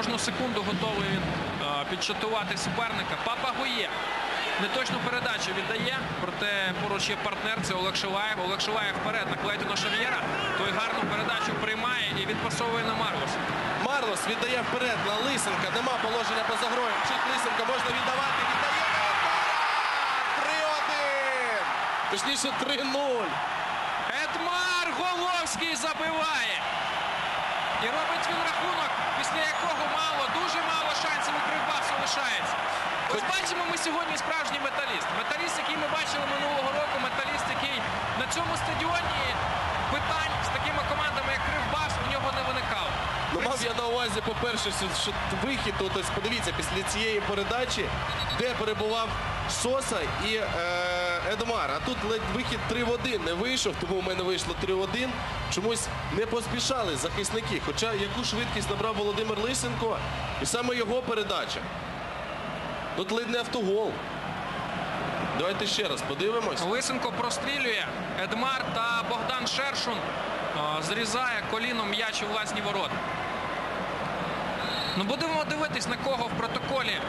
кожну секунду готовий він е, підчатувати суперника. Папа Гує. Неточну передачу віддає, проте поруч є партнер, це Олег Шилаєв. Олег Шилаєв вперед на Клейтона Шав'єра. Той гарну передачу приймає і відпасовує на Марлоса. Марлос віддає вперед на Лисенка. Нема положення поза грою. Чуть Лисенка можна віддавати. Віддає на Володимира! 3-1. Точніше 3-0. Едмар Головський забиває. І робить він рахунок, після якого мало, дуже мало шансів у Кривбасу лишається. Ось бачимо ми сьогодні справжній металіст. Металіст, який ми бачили минулого року, металіст, який на цьому стадіоні питань з такими командами, як Кривбас, у нього не виникало. Ну, мав я на увазі, по-перше, що, вихід, ось подивіться, після цієї передачі, де перебував Соса і е, Едмар. А тут ледь вихід 3 в 1 не вийшов, тому в мене вийшло 3 в 1. Чомусь не поспішали захисники. Хоча яку швидкість набрав Володимир Лисенко, і саме його передача. Тут ледь не автогол. Давайте ще раз подивимось. Лисенко прострілює. Едмар та Богдан Шершун зрізає коліном м'яч у власні ворота. Ну будемо дивитись, на кого в протоколі